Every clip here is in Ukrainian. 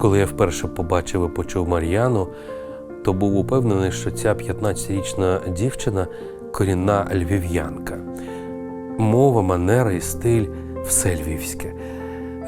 Коли я вперше побачив і почув Мар'яну, то був упевнений, що ця 15-річна дівчина корінна львів'янка. Мова, манера і стиль все львівське.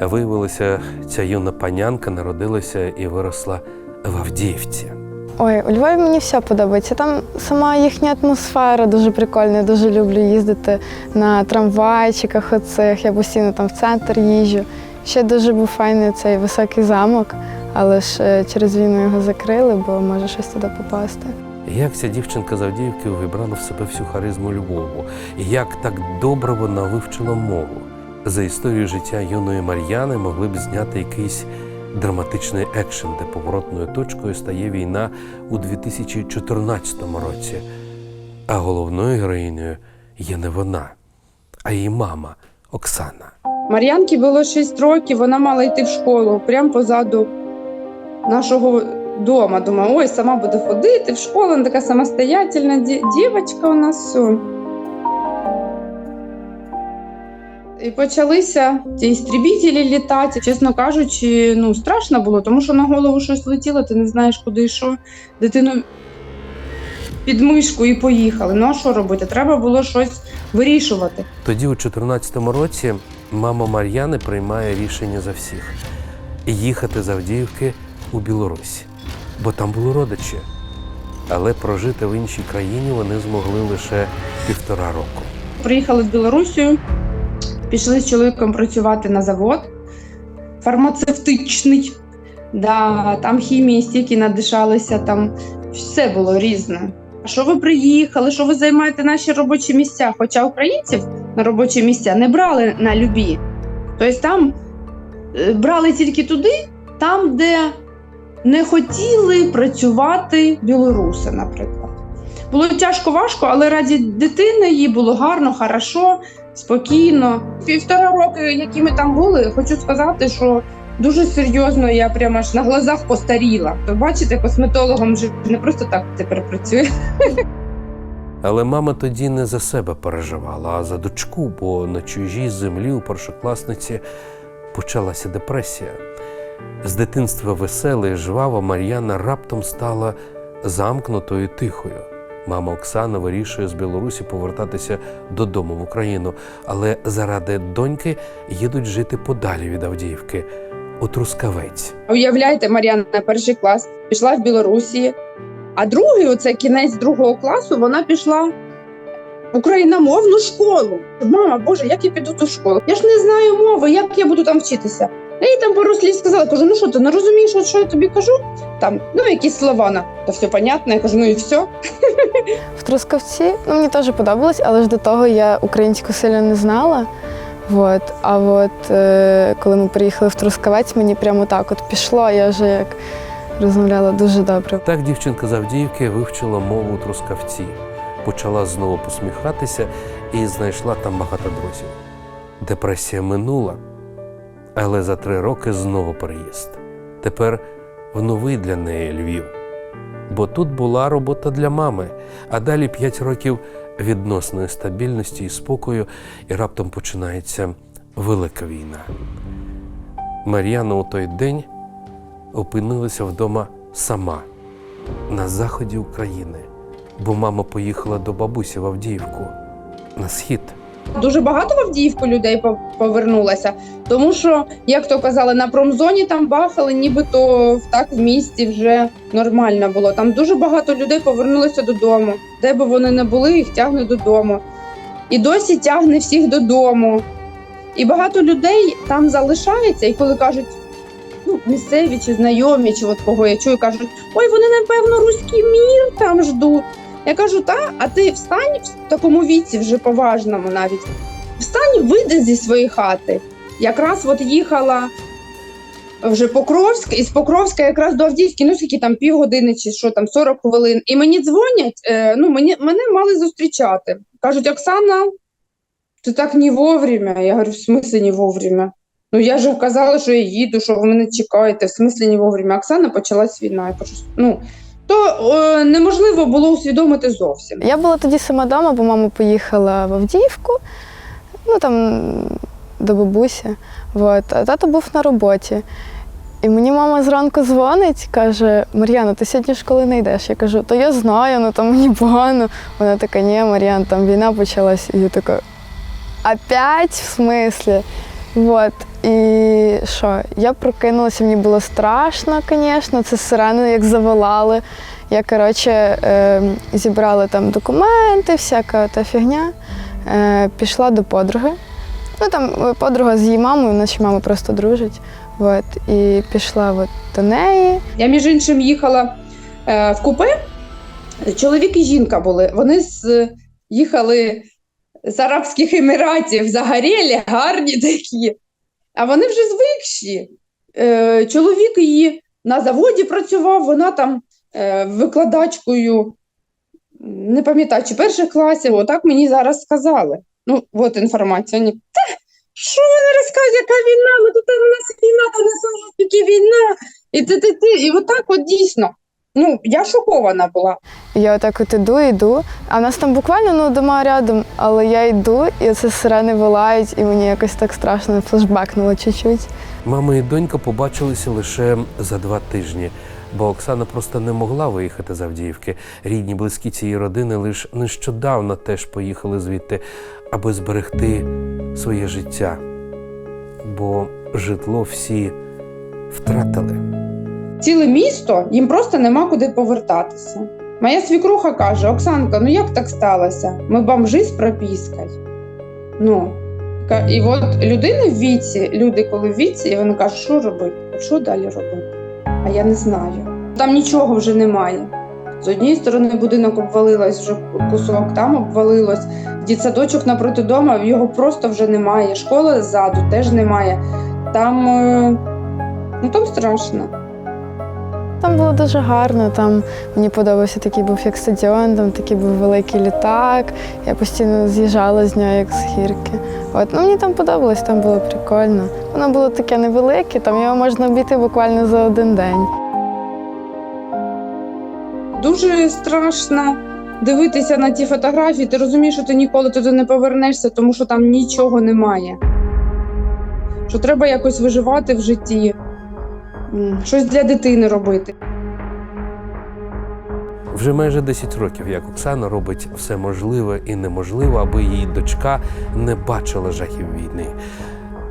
Виявилося, ця юна панянка народилася і виросла в Авдіївці. Ой, у Львові мені все подобається. Там сама їхня атмосфера дуже прикольна. Я дуже люблю їздити на трамвайчиках оцих. Я постійно там в центр їжджу. Ще дуже був файний цей високий замок, але ж е, через війну його закрили, бо може щось туди попасти. Як ця дівчинка з Авдіївки увібрала в себе всю харизму Львову, як так добре вона вивчила мову. За історію життя юної Мар'яни могли б зняти якийсь драматичний екшен, де поворотною точкою стає війна у 2014 році. А головною героїнею є не вона, а її мама Оксана. Мар'янці було 6 років, вона мала йти в школу прямо позаду нашого дому. Думаю, ой, сама буде ходити в школу, вона така самостоятельна ді- дівчинка у нас. І почалися ці істрібітелі літати. Чесно кажучи, ну страшно було, тому що на голову щось летіло, ти не знаєш, куди і. Дитину під мишку і поїхали. Ну а що робити? Треба було щось вирішувати. Тоді, у 2014 році, мама Мар'яни приймає рішення за всіх їхати з Авдіївки у Білорусь, бо там були родичі. Але прожити в іншій країні вони змогли лише півтора року. Приїхали в Білорусію, пішли з чоловіком працювати на завод фармацевтичний. Да, там хімії стільки надишалися, там все було різне. А що ви приїхали? Що ви займаєте наші робочі місця? Хоча українців на робочі місця не брали на любі. Тобто там е, брали тільки туди, там, де не хотіли працювати білоруси, наприклад. Було тяжко важко, але раді дитини їй було гарно, хорошо, спокійно. Півтора роки, які ми там були, хочу сказати, що дуже серйозно я прямо аж на глазах постаріла. То бачите, косметологом вже не просто так тепер працює. Але мама тоді не за себе переживала, а за дочку, бо на чужій землі у першокласниці почалася депресія. З дитинства весела і жвава Мар'яна раптом стала замкнутою тихою. Мама Оксана вирішує з Білорусі повертатися додому в Україну, але заради доньки їдуть жити подалі від Авдіївки у Трускавець. Уявляєте, Мар'яна на перший клас пішла в Білорусі, а другий, оце кінець другого класу, вона пішла в україномовну школу. Мама, Боже, як я піду ту школу? Я ж не знаю мови, як я буду там вчитися. Я їй там пару слів сказала, кажу, ну що ти не розумієш, от що я тобі кажу? Там, ну якісь слова на то все понятно. Я кажу, ну і все. В Трускавці ну, мені теж подобалось, але ж до того я українську сильно не знала. Вот. А от е, коли ми приїхали в Трускавець, мені прямо так от пішло, я вже як розмовляла дуже добре. Так дівчинка з Авдіївки вивчила мову трускавці, почала знову посміхатися і знайшла там багато друзів. Депресія минула, але за три роки знову переїзд. Тепер в новий для неї Львів. Бо тут була робота для мами, а далі п'ять років відносної стабільності і спокою, і раптом починається велика війна. Мар'яна у той день опинилася вдома сама на заході України, бо мама поїхала до бабусі в Авдіївку на схід. Дуже багато в Авдіївку людей пов- повернулося, тому що, як то казали, на промзоні там бахали, нібито так в місті вже нормально було. Там дуже багато людей повернулося додому. Де би вони не були, їх тягне додому. І досі тягне всіх додому. І багато людей там залишається, і коли кажуть, ну, місцеві чи знайомі, чи от кого я чую, кажуть, ой, вони, напевно, руський мір там ждуть. Я кажу, та, а ти встань в такому віці, вже поважному навіть. Встань, вийди зі своєї хати. Якраз от їхала вже Покровськ, і з Покровська якраз до Авдіївки, ну скільки там півгодини чи що там, 40 хвилин. І мені дзвонять, е, ну мені, мене мали зустрічати. Кажуть, Оксана, ти так не вовремя. Я говорю, в смислі не вовремя? Ну я ж казала, що я їду, що ви мене чекаєте, в смислі не вовремя. Оксана почалась війна. Я кажу, ну то е, неможливо було усвідомити зовсім. Я була тоді сама вдома, бо мама поїхала в Авдіївку, ну там до бабусі. Вот. А тато був на роботі. І мені мама зранку дзвонить, каже: Мар'яна, ти сьогодні школи не йдеш. Я кажу, то я знаю, ну там мені погано. Вона така, ні, Мар'ян, там війна почалась. І я така, опять в смислі? Вот. І що? Я прокинулася, мені було страшно, звісно. Це сирени як заволали. Я, коротше, е, зібрала там документи, всяка та фігня. Е, пішла до подруги. Ну там е, подруга з її мамою, наші мама просто дружить. От, і пішла от до неї. Я, між іншим, їхала е, в купе. Чоловік і жінка були. Вони з, їхали з Арабських Еміратів, загорілі, гарні такі. А вони вже звикші. Е, чоловік її на заводі працював, вона там е, викладачкою, не пам'ятаю, чи перших класів, отак мені зараз сказали. Ну, от інформація. Вони, Та, що вона розказує, яка війна? Ну тут у нас війна, та не тільки війна. І ти, ти, ти. І отак от дійсно. Ну, я шокована була. Я отак от іду, йду. А в нас там буквально ну, дома рядом, але я йду, і це сирени вилають, і мені якось так страшно флешбекнуло чуть-чуть. Мама і донька побачилися лише за два тижні, бо Оксана просто не могла виїхати з Авдіївки. Рідні, близькі цієї родини лише нещодавно теж поїхали звідти, аби зберегти своє життя. Бо житло всі втратили. Ціле місто, їм просто нема куди повертатися. Моя свікруха каже: Оксанка, ну як так сталося? Ми бомжи з пропіскою. Ну, і от людини в віці, люди, коли в віці, і вони кажуть, що робити? Що далі робити? А я не знаю. Там нічого вже немає. З однієї сторони будинок обвалилось вже кусок, там обвалилось. Дітсадочок напроти дома, його просто вже немає. Школа ззаду теж немає. Там, е, ну, там страшно. Там було дуже гарно. Там мені подобався такий був як стадіон, там такий був великий літак. Я постійно з'їжджала з нього як з гірки. От ну мені там подобалось, там було прикольно. Воно було таке невелике, там його можна обійти буквально за один день. Дуже страшно дивитися на ті фотографії. Ти розумієш, що ти ніколи туди не повернешся, тому що там нічого немає. Що треба якось виживати в житті, щось для дитини робити. Вже майже 10 років, як Оксана робить все можливе і неможливе, аби її дочка не бачила жахів війни.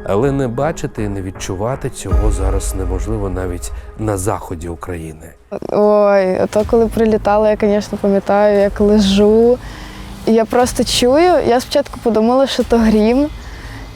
Але не бачити і не відчувати цього зараз неможливо навіть на заході України. Ой, ото коли прилітала, я, звісно, пам'ятаю, як лежу. І я просто чую, я спочатку подумала, що то грім.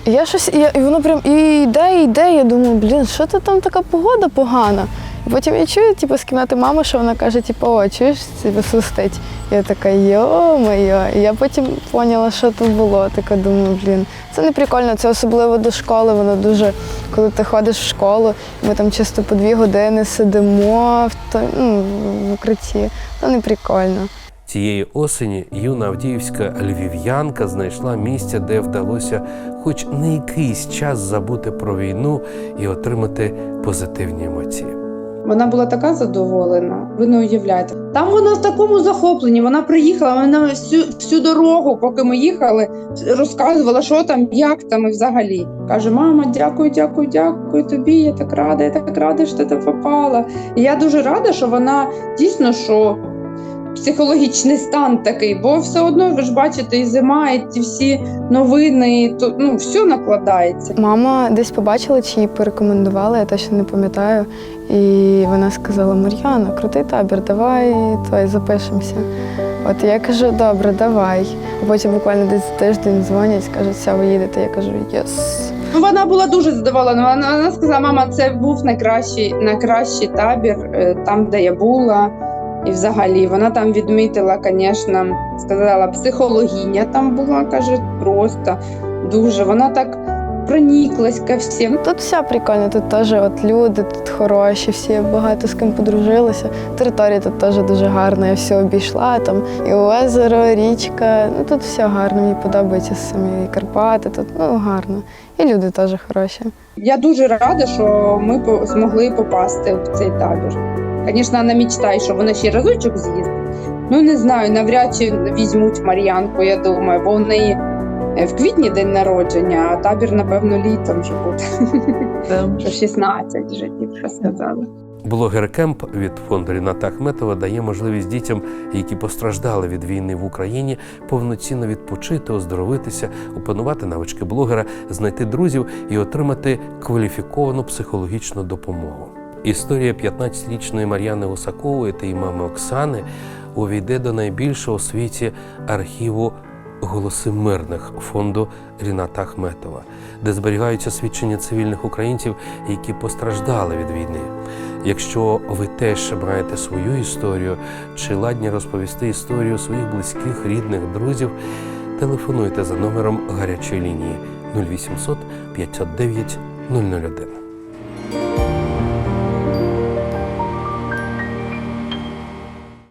І я щось, я, і воно прям і йде, і йде. Я думаю, блін, що це там така погода погана. І потім я чую, типу, з кімнати мами, що вона каже, типу, о, чуєш, типу, свистить. Я така, йо-моє. І я потім поняла, що тут було. Така думаю, блін, це не прикольно, це особливо до школи. Воно дуже, коли ти ходиш в школу, ми там чисто по дві години сидимо в, ну, в укритті. То не прикольно. Цієї осені юна авдіївська львів'янка знайшла місце, де вдалося хоч на якийсь час забути про війну і отримати позитивні емоції. Вона була така задоволена, ви не уявляєте. Там вона в такому захопленні. Вона приїхала, вона всю, всю дорогу, поки ми їхали, розказувала, що там, як там і взагалі. Каже: мама, дякую, дякую, дякую тобі. Я так рада, я так рада, що ти попала. І я дуже рада, що вона дійсно що. Психологічний стан такий, бо все одно ви ж бачите, і зима, і ті всі новини, і то ну все накладається. Мама десь побачила чи її порекомендувала, я точно не пам'ятаю. І вона сказала: Мар'яна, крутий табір, давай той запишемося. От я кажу, добре, давай. Потім буквально десь тиждень дзвонять, кажуть, все, ви їдете. Я кажу, єс. Ну, вона була дуже задоволена. Вона, вона сказала, мама, це був найкращий, найкращий табір е, там, де я була. І взагалі вона там відмітила, звісно, сказала, психологиня там була, каже, просто дуже. Вона так проніклась ко всім. Тут все прикольно, тут теж от люди тут хороші, всі багато з ким подружилися. Територія тут теж дуже гарна, я все обійшла. Там і озеро, річка. Ну тут все гарно, мені подобається самі Карпати. Тут ну гарно. І люди теж хороші. Я дуже рада, що ми змогли попасти в цей табір. Звісно, вона мечтає, що вона ще разочок з'їздить. Ну не знаю, навряд чи візьмуть Мар'янку, я думаю, бо в неї в квітні день народження, а табір, напевно, літом вже буде. Що 16 вже дівчата сказали. Блогер Кемп від фонду Ріната Ахметова дає можливість дітям, які постраждали від війни в Україні, повноцінно відпочити, оздоровитися, опанувати навички блогера, знайти друзів і отримати кваліфіковану психологічну допомогу. Історія 15-річної Мар'яни Усакової та її мами Оксани увійде до найбільшого у світі архіву Голоси мирних фонду Ріната Ахметова, де зберігаються свідчення цивільних українців, які постраждали від війни. Якщо ви теж маєте свою історію чи ладні розповісти історію своїх близьких, рідних, друзів, телефонуйте за номером гарячої лінії 0800 509 001.